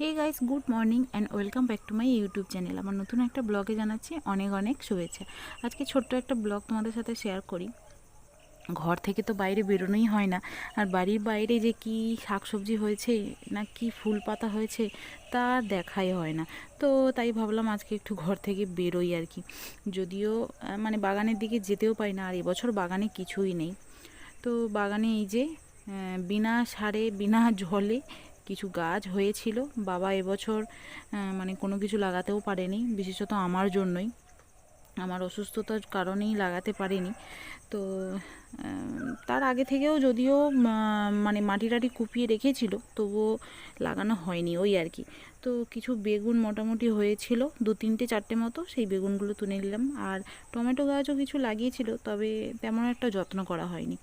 Hey guys, good morning and welcome back to my YouTube channel. আমার নতুন একটা ব্লগে জানাচ্ছি অনেক অনেক শুভেচ্ছা। আজকে ছোট্ট একটা ব্লগ তোমাদের সাথে শেয়ার করি। ঘর থেকে তো বাইরে বেরোনোই হয় না। আর বাড়ির বাইরে যে কি শাকসবজি হয়েছে, না কি ফুল পাতা হয়েছে, তা দেখাই হয় না। তো তাই ভাবলাম আজকে একটু ঘর থেকে বেরোই আর কি। যদিও মানে বাগানের দিকে যেতেও পারি না, আর এবছর বাগানে কিছুই নেই। তো বাগানে এই যে বিনা সারে, বিনা জলে কিছু গাছ হয়েছিল। বাবা এবছর মানে কোনো কিছু লাগাতেও পারেনি বিশেষত আমার জন্যই। আমার অসুস্থতার কারণেই লাগাতে পারিনি। তো তার আগে থেকেও যদিও মানে মাটি টাটি কুপিয়ে রেখেছিল, তবুও লাগানো হয়নি ওই আর কি। তো কিছু বেগুন মোটামুটি হয়েছিল, দু তিনটে চারটে মতো, সেই বেগুনগুলো তুলে নিলাম। আর টমেটো গাছও কিছু লাগিয়েছিল, তবে তেমন একটা যত্ন করা হয়নি।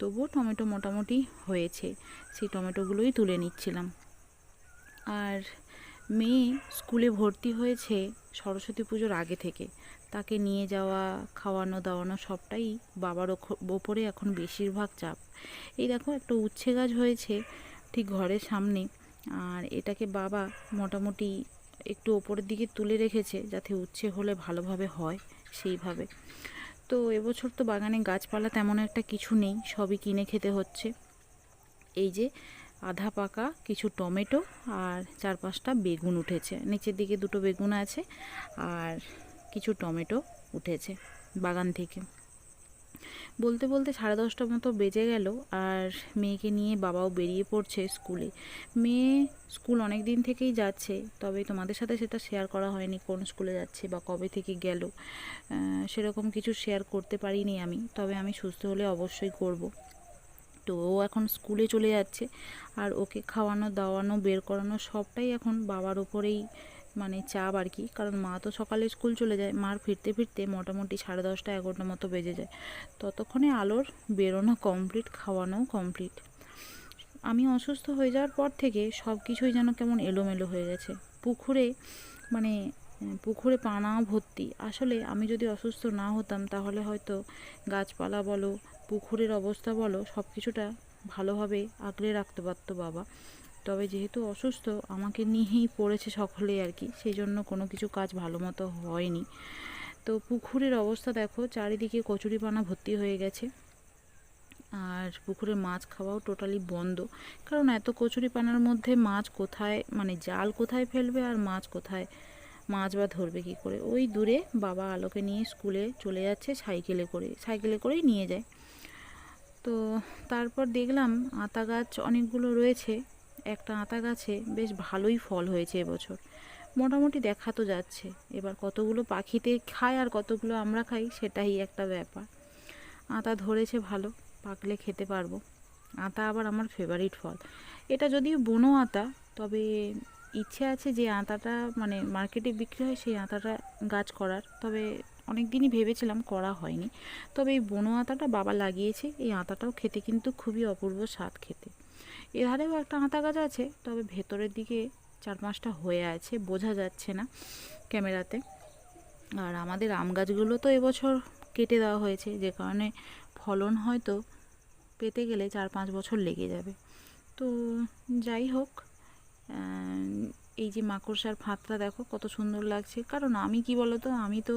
তবুও টমেটো মোটামুটি হয়েছে, সেই টমেটোগুলোই তুলে নিচ্ছিলাম। আর মেয়ে স্কুলে ভর্তি হয়েছে সরস্বতী পুজোর আগে থেকে। তাকে নিয়ে যাওয়া, খাওয়ানো, দাওয়ানো সবটাই বাবার ওপরে এখন বেশিরভাগ চাপ। এই দেখো একটা উচ্ছে গাছ হয়েছে ঠিক ঘরের সামনে, আর এটাকে বাবা মোটামুটি একটু ওপরের দিকে তুলে রেখেছে যাতে উচ্ছে হলে ভালোভাবে হয় সেইভাবে। তো এবছর তো বাগানে গাছপালা তেমন একটা কিছু নেই, সবই কিনে খেতে হচ্ছে। এই যে আধা পাকা, কিছু টমেটো আর চার পাঁচটা বেগুন উঠেছে। নিচের দিকে দুটো বেগুন আছে আর কিছু টমেটো উঠেছে বাগান থেকে। বলতে বলতে সাড়ে দশটা মতো বেজে গেল আর মেয়েকে নিয়ে বাবাও বেরিয়ে পড়ছে স্কুলে। মেয়ে স্কুল অনেক দিন থেকেই যাচ্ছে, তবে তোমাদের সাথে সেটা শেয়ার করা হয়নি কোন স্কুলে যাচ্ছে বা কবে থেকে গেল। সেরকম কিছু শেয়ার করতে পারিনি আমি, তবে আমি সুস্থ হলে অবশ্যই করব। তো ও এখন স্কুলে চলে যাচ্ছে। আর ওকে খাওয়ানো, দাওয়ানো, বের করানো সবটাই এখন বাবার উপরেই মানে চাপ আর কি। কারণ মা তো সকালে স্কুল চলে যায়, মার ফিরতে ফিরতে মোটামুটি সাড়ে দশটা এগারোটা মতো বেজে যায়। ততক্ষণে আলোর বেরোনো কমপ্লিট খাওয়ানোও কমপ্লিট আমি অসুস্থ হয়ে যাওয়ার পর থেকে সব কিছুই যেন কেমন এলোমেলো হয়ে গেছে। পুকুরে মানে পুকুরে পানা ভর্তি। আসলে আমি যদি অসুস্থ না হতাম, তাহলে হয়তো গাছপালা বলো, পুকুরের অবস্থা বলো সব কিছুটা ভালোভাবে আগলে রাখতে পারতো বাবা। তবে যেহেতু অসুস্থ, আমাকে নিয়েই পড়েছে সকলেই আর কি সেই জন্য কোনো কিছু কাজ ভালো মতো হয়নি। তো পুকুরের অবস্থা দেখো, চারিদিকে কচুরিপানা ভর্তি হয়ে গেছে। আর পুকুরে মাছ খাওয়াও টোটালি বন্ধ। কারণ এত কচুরিপানার মধ্যে মাছ কোথায় মানে জাল কোথায় ফেলবে আর মাছ কোথায় মাছ বা ধরবে কী করে? ওই দূরে বাবা আলোকে নিয়ে স্কুলে চলে যাচ্ছে সাইকেলে করে, সাইকেলে করেই নিয়ে যায়। তো তারপর দেখলাম আতা গাছ অনেকগুলো রয়েছে, একটা আতা গাছে বেশ ভালোই ফল হয়েছে এবছর। মোটামুটি দেখা তো যাচ্ছে, এবার কতগুলো পাখিতে খায় আর কতগুলো আমরা খাই সেটাই একটা ব্যাপার। আতা ধরেছে ভালো, পাকলে খেতে পারব। আতা আবার আমার ফেভারিট ফল। এটা যদিও বুনো আতা, তবে ইচ্ছে আছে যে আতাটা মানে মার্কেটে বিক্রি হয় সেই আতাটা গাছ করার। তবে অনেক দিনই ভেবেছিলাম করা হয়নি। তবে এই বুনো আতাটা বাবা লাগিয়েছে। এই আতাটাও খেতে কিন্তু খুবই অপূর্ব স্বাদ খেতে। এধারেও একটা আতা গাছ আছে, তবে ভেতরের দিকে চার পাঁচটা হয়ে আছে, বোঝা যাচ্ছে না ক্যামেরাতে। আর আমাদের আম গাছগুলো তো এবছর কেটে দেওয়া হয়েছে, যে কারণে ফলন হয়তো পেতে গেলে চার পাঁচ বছর লেগে যাবে। তো যাই হোক এই যে মাকড়সার ফাঁদটা দেখো, কত সুন্দর লাগছে। কারণ আমি কি বলতো, আমি তো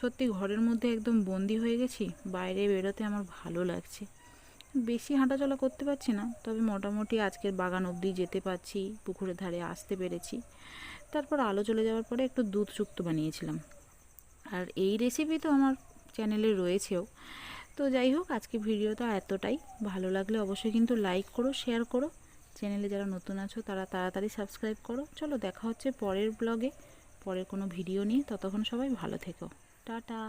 সত্যি ঘরের মধ্যে একদম বন্দি হয়ে গেছি, বাইরে বেরোতে আমার ভালো লাগছে। বেশি হাঁটাচলা করতে পারছি না, তবে মোটামুটি আজকের বাগান অবধি যেতে পারছি, পুকুরের ধারে আসতে পেরেছি। তারপর আলো চলে যাওয়ার পরে একটু দুধ শুক্তো বানিয়েছিলাম। আর এই রেসিপি তো আমার চ্যানেলে রয়েছেও। তো যাই হোক আজকে ভিডিওটা এতটাই। ভালো লাগলে অবশ্যই কিন্তু লাইক করো শেয়ার করো। চ্যানেলে যারা নতুন আছো, তারা তাড়াতাড়ি সাবস্ক্রাইব করো। চলো, দেখা হচ্ছে পরের ব্লগে পরের কোনো ভিডিও নিয়ে। ততক্ষণ সবাই ভালো থেকো। টাটা।